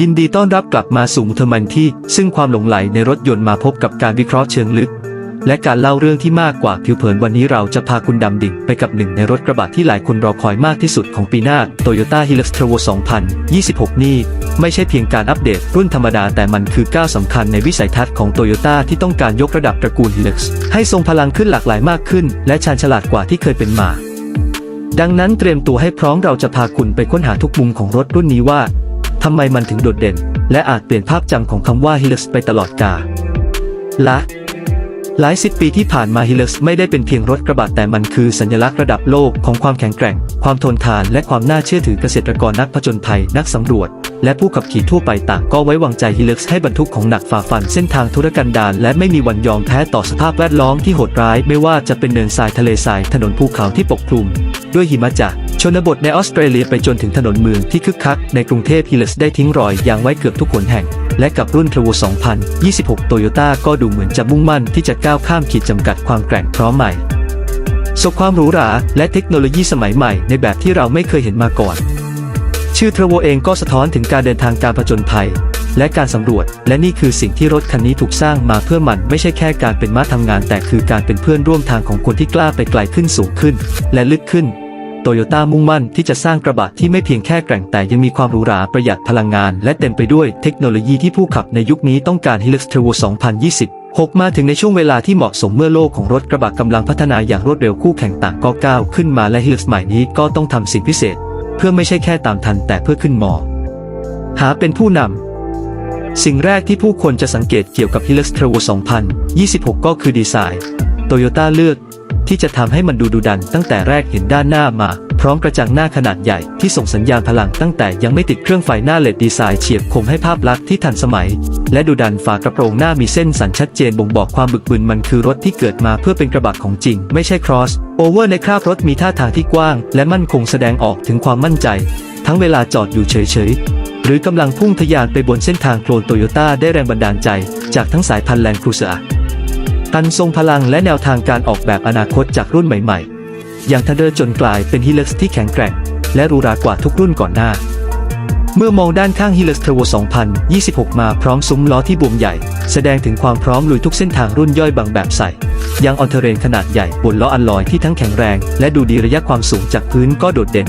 ยินดีต้อนรับกลับมาสู่มุทมันที่ ซึ่งความหลงไหลในรถยนต์มาพบกับการวิเคราะห์เชิงลึก และการเล่าเรื่องที่มากกว่าผิวเผินวันนี้เราจะพาคุณดำดิ่งไปกับหนึ่งในรถกระบะที่หลายคนรอคอยมากที่สุดของปีหน้า Toyota Hilux Turbo 2026 นี่ ไม่ใช่เพียงการอัปเดตรุ่นธรรมดาแต่มันคือก้าวสำคัญในวิสัยทัศน์ของ Toyota ที่ต้องการยกระดับตระกูล Hilux ให้ทรงพลังขึ้นหลากหลายมากขึ้น และชาญฉลาดกว่าที่เคยเป็นมาดังนั้นเตรียมตัวให้พร้อมเราจะพาคุณไปค้นหาทุกมุมของรถรุ่นนี้ว่า ทำไมมันถึงโดดเด่น และอาจเปลี่ยนภาพจำของคำว่า Hilux ไปตลอดกาลและหลายสิบปีที่ผ่านมา Hilux ไม่ได้เป็นเพียงรถกระบะแต่มันคือสัญลักษณ์ระดับโลกของความแข็งแกร่ง ความทนทานและความน่าเชื่อถือเกษตรกรนักผจญภัยนักสำรวจ และผู้ขับขี่ทั่วไปต่างก็ไว้วางใจ Hilux ให้บรรทุกของหนักฝ่าฟันเส้นทางธุรกันดารและไม่มีวันยอมแพ้ต่อสภาพแวดล้อมที่โหดร้าย ไม่ว่าจะเป็นเนินทรายทะเลทรายถนนภูเขาที่ปกคลุม ด้วยหิมะจาก ชนบทในออสเตรเลียไปจนถึงถนนเมืองที่คึกคัก ในกรุงเทพ Hilux ได้ทิ้งรอยยางไว้เกือบทุกหนแห่ง และกับรุ่น Turbo 2026 Toyota ก็ดูเหมือนจะมุ่งมั่นที่จะก้าวข้ามขีดจำกัดความแกร่งพร้อมใหม่สบความหรูหราและเทคโนโลยีสมัยใหม่ในแบบที่เราไม่เคยเห็นมาก่อน ชื่อ Turbo เองก็สะท้อนถึงการเดินทางการผจญภัย และการสำรวจ และนี่คือสิ่งที่รถคันนี้ถูกสร้างมาเพื่อมันไม่ใช่แค่การเป็นม้าทำงาน แต่คือการเป็นเพื่อนร่วมทางของคนที่กล้าไปไกลขึ้นสูงขึ้น และลึกขึ้น โตโยต้ามุ่งมั่นที่จะสร้างกระบะที่ไม่เพียงแค่แกร่งแต่ยังมีความหรูหราประหยัดพลังงาน และเต็มไปด้วยเทคโนโลยีที่ผู้ขับในยุคนี้ต้องการ Hilux Turbo 2026มาถึงในช่วงเวลาที่เหมาะสมเมื่อโลกของรถกระบะกำลังพัฒนาอย่างรวดเร็วคู่แข่งต่างก็ก้าวขึ้นมาและ Hilux ใหม่นี้ก็ต้องทำสิ่งพิเศษ เพื่อไม่ใช่แค่ตามทันแต่เพื่อขึ้นมอ หาเป็นผู้นำสิ่งแรกที่ผู้คนจะสังเกตเกี่ยวกับ Hilux Turbo 2026 ก็คือดีไซน์โตโยต้าเลือก ที่จะทำให้มันดูดุดันตั้งแต่แรกเห็นด้านหน้ามา พร้อมกระจังหน้าขนาดใหญ่ที่ส่งสัญญาณพลังตั้งแต่ยังไม่ติดเครื่องไฟหน้าเลดดีไซน์เฉียบคมให้ภาพลักษณ์ที่ทันสมัย และดุดันฝากระโปรงหน้ามีเส้นสันชัดเจนบ่งบอกความบึกบึนมันคือรถที่เกิดมาเพื่อเป็นกระบะของจริง ไม่ใช่ครอสโอเวอร์ในคราบรถมีท่าทางที่กว้าง และมั่นคงแสดงออกถึงความมั่นใจ ทั้งเวลาจอดอยู่เฉยๆหรือกำลังพุ่งทะยานไปบนเส้นทางโคลนโตโยต้าได้แรงบันดาลใจ จากทั้งสายพันธุ์แลนด์ครูเซอร์ ตันทรงพลังและแนวทางการออกแบบอนาคตจากรุ่นใหม่ๆ อย่างทันเดอร์จนกลายเป็นฮิล u กที่แข็งแกร่ง และรูรากว่าทุกรุ่นก่อนหน้า เมื่อมองด้านข้าง Hilux Turbo 2026 มาพร้อมซุ้มล้อที่บวมใหญ่ แสดงถึงความพร้อมลุยทุกเส้นทางรุ่นย่อยบางแบบใส่ยางออนเทเรนขนาดใหญ่บนล้ออัลลอยที่ทั้งแข็งแรง และดูดีระยะความสูงจากพื้นก็โดดเด่น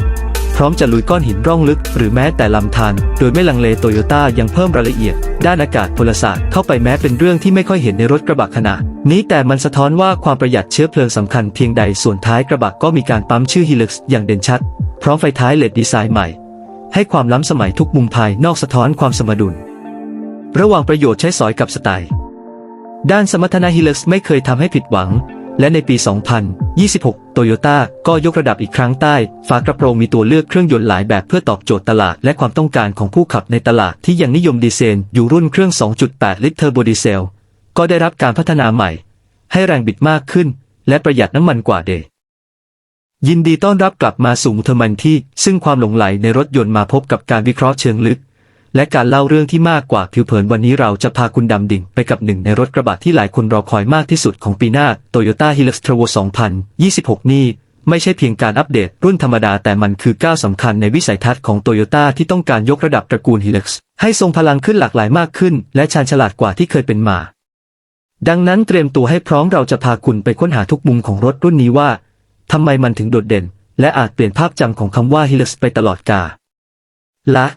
พร้อมจะลุยก้อนหินร่องลึก หรือแม้แต่ลำธารโดยไม่ลังเลโตโยต้ายังเพิ่มรายละเอียด ด้านอากาศพลศาสตร์เข้าไปแม้เป็นเรื่องที่ไม่ค่อยเห็นในรถกระบะขนาด นี้แต่มันสะท้อนว่าความประหยัดเชื้อเพลิงสำคัญเพียงใดส่วนท้ายกระบะก็มีการปั๊มชื่อ Hilux อย่างเด่นชัด พร้อมไฟท้ายเลดดีไซน์ใหม่ ให้ความล้ำสมัยทุกมุมภายนอกสะท้อนความสมดุล ระหว่างประโยชน์ใช้สอยกับสไตล์ ด้านสมรรถนะ Hilux ไม่เคยทำให้ผิดหวัง และในปี 2026โตโยต้าก็ยกระดับอีกครั้งใต้ ฝากระโปรงมีตัวเลือกเครื่องยนต์หลายแบบเพื่อตอบโจทย์ตลาด และความต้องการของผู้ขับในตลาดที่ยังนิยมดีเซลอยู่รุ่นเครื่อง 2.8 ลิตรเทอร์โบดีเซล ก็ได้รับการพัฒนาใหม่ ให้แรงบิดมากขึ้น และประหยัดน้ำมันกว่าเดย์ยินดีต้อนรับกลับมาสู่มุทมันที่ ซึ่งความหลงไหลในรถยนต์มาพบกับการวิเคราะห์เชิงลึก และการเล่าเรื่องที่มากกว่าผิวเผินวันนี้เราจะพาคุณดำดิ่งไปกับหนึ่งในรถกระบะที่หลายคนรอคอยมากที่สุดของปีหน้า Toyota Hilux Turbo 2026 นี่ไม่ใช่เพียงการอัปเดตรุ่นธรรมดาแต่มันคือก้าวสำคัญในวิสัยทัศน์ของโตโยต้าที่ต้องการยกระดับตระกูล Hilux ให้ทรงพลังขึ้นหลากหลายมากขึ้น และชาญฉลาดกว่าที่เคยเป็นมา ดังนั้นเตรียมตัวให้พร้อมเราจะพาคุณไปค้นหาทุกมุมของรถรุ่นนี้ว่าทำไมมันถึงโดดเด่น และอาจเปลี่ยนภาพจำของคำว่า Hilux ไปตลอดกาลและ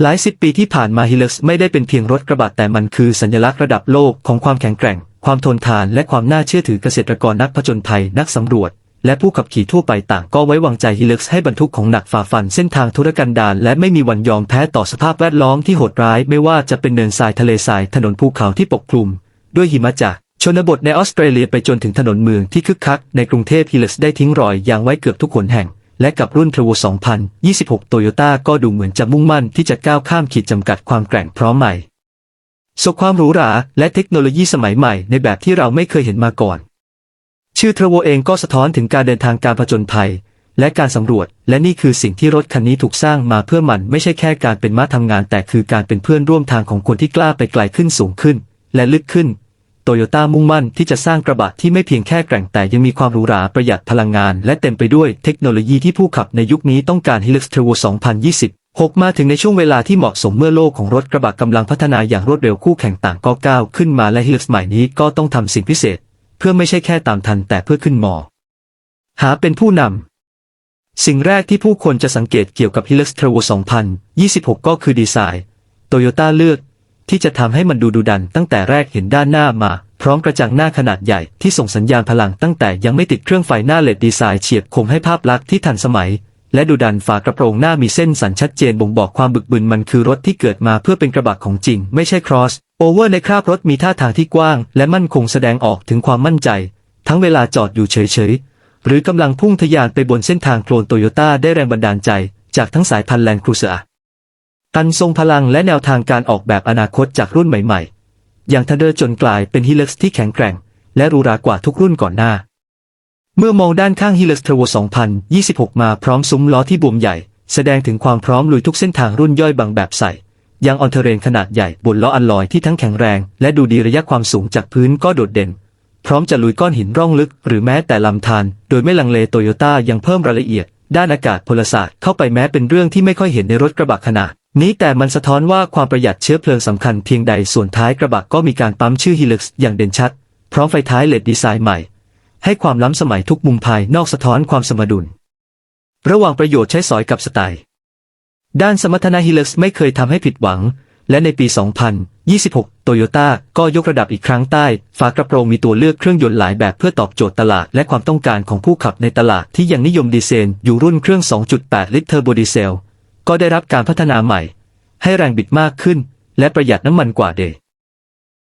หลายสิบปีที่ผ่านมา Hilux ไม่ได้เป็นเพียงรถกระบะแต่มันคือสัญลักษณ์ระดับโลกของความแข็งแกร่ง ความทนทานและความน่าเชื่อถือเกษตรกรนักผจญภัยนักสำรวจ และผู้ขับขี่ทั่วไปต่างก็ไว้วางใจ Hilux ให้บรรทุกของหนักฝ่าฟันเส้นทางธุรกันดารและไม่มีวันยอมแพ้ต่อสภาพแวดล้อมที่โหดร้าย ไม่ว่าจะเป็นเนินทรายทะเลทรายถนนภูเขาที่ปกคลุม ด้วยหิมะจากชนบทในออสเตรเลียไปจนถึงถนนเมืองที่คึกคักในกรุงเทพ Hilux ได้ทิ้งรอยยางไว้เกือบทุกหนแห่ง และกับรุ่น Turbo 2026 Toyota ก็ดูเหมือนจะมุ่งมั่นที่จะก้าวข้ามขีดจำกัดความแกร่งพร้อมใหม่สบความหรูหราและเทคโนโลยีสมัยใหม่ในแบบที่เราไม่เคยเห็นมาก่อน ชื่อ Turbo เองก็สะท้อนถึงการเดินทางการผจญภัย และการสำรวจ และนี่คือสิ่งที่รถคันนี้ถูกสร้างมาเพื่อมันไม่ใช่แค่การเป็นม้าทำงาน แต่คือการเป็นเพื่อนร่วมทางของคนที่กล้าไปไกลขึ้นสูงขึ้น และลึกขึ้น โตโยต้ามุ่งมั่นที่จะสร้างกระบะที่ไม่เพียงแค่แกร่งแต่ยังมีความหรูหราประหยัดพลังงาน และเต็มไปด้วยเทคโนโลยีที่ผู้ขับในยุคนี้ต้องการ Hilux Turbo 6มาถึงในช่วงเวลาที่เหมาะสมเมื่อโลกของรถกระบะกำลังพัฒนาอย่างรวดเร็วคู่แข่งต่างก็ก้าวขึ้นมาและฮิลส์ใหม่นี้ก็ต้องทำสิ่งพิเศษ เพื่อไม่ใช่แค่ตามทันแต่เพื่อขึ้นมอ หาเป็นผู้นำ สิ่งแรกที่ผู้คนจะสังเกตเกี่ยวกับ Hilux Travel 2026 ก็คือดีไซน์โตโยต้าเลือก ที่จะทำให้มันดูดุดันตั้งแต่แรกเห็นด้านหน้ามา พร้อมกระจังหน้าขนาดใหญ่ที่ส่งสัญญาณพลังตั้งแต่ยังไม่ติดเครื่องไฟหน้าเลดดีไซน์เฉียบคมให้ภาพลักษณ์ที่ทันสมัย และดุดันฝากระโปรงหน้ามีเส้นสันชัดเจนบ่งบอกความบึกบึนมันคือรถที่เกิดมาเพื่อเป็นกระบะของจริง ไม่ใช่ครอสโอเวอร์ในคราบรถมีท่าทางที่กว้าง และมั่นคงแสดงออกถึงความมั่นใจ ทั้งเวลาจอดอยู่เฉยๆหรือกำลังพุ่งทะยานไปบนเส้นทางโคลนโตโยต้าได้แรงบันดาลใจ จากทั้งสายพันธุ์แลนด์ครูเซอร์ ตันทรงพลังและแนวทางการออกแบบอนาคตจากรุ่นใหม่ๆ อย่างทันเดอร์จนกลายเป็นฮิล x ที่แข็งแกร่ง และรูรากว่าทุกรุ่นก่อนหน้า เมื่อมองด้านข้าง Hilux t r a v o 2026 มาพร้อมซุ้มล้อที่บวมใหญ่ แสดงถึงความพร้อมลุยทุกเส้นทางรุ่นย่อยบางแบบใส่ยางออนเทเรนขนาดใหญ่บนล้ออัลลอยที่ทั้งแข็งแรง และดูดีระยะความสูงจากพื้นก็โดดเด่น พร้อมจะลุยก้อนหินร่องลึก หรือแม้แต่ลำธารโดยไม่ลังเลโตโยต้ายังเพิ่มรายละเอียด ด้านอากาศพลศาสตร์เข้าไปแม้เป็นเรื่องที่ไม่ค่อยเห็นในรถกระบะขนาด นี้แต่มันสะท้อนว่าความประหยัดเชื้อเพลิงสำคัญเพียงใดส่วนท้ายกระบะก็มีการปั๊มชื่อ Hilux อย่างเด่นชัด พร้อมไฟท้ายเลดดีไซน์ใหม่ ให้ความล้ำสมัยทุกมุมภายนอกสะท้อนความสมดุล ระหว่างประโยชน์ใช้สอยกับสไตล์ ด้านสมรรถนะ Hilux ไม่เคยทำให้ผิดหวัง และในปี 2026 โตโยต้าก็ยกระดับอีกครั้งใต้ ฝากระโปรงมีตัวเลือกเครื่องยนต์หลายแบบเพื่อตอบโจทย์ตลาด และความต้องการของผู้ขับในตลาดที่ยังนิยมดีเซลอยู่รุ่นเครื่อง 2.8 ลิตรเทอร์โบดีเซล ก็ได้รับการพัฒนาใหม่ ให้แรงบิดมากขึ้น และประหยัดน้ำมันกว่าเดย์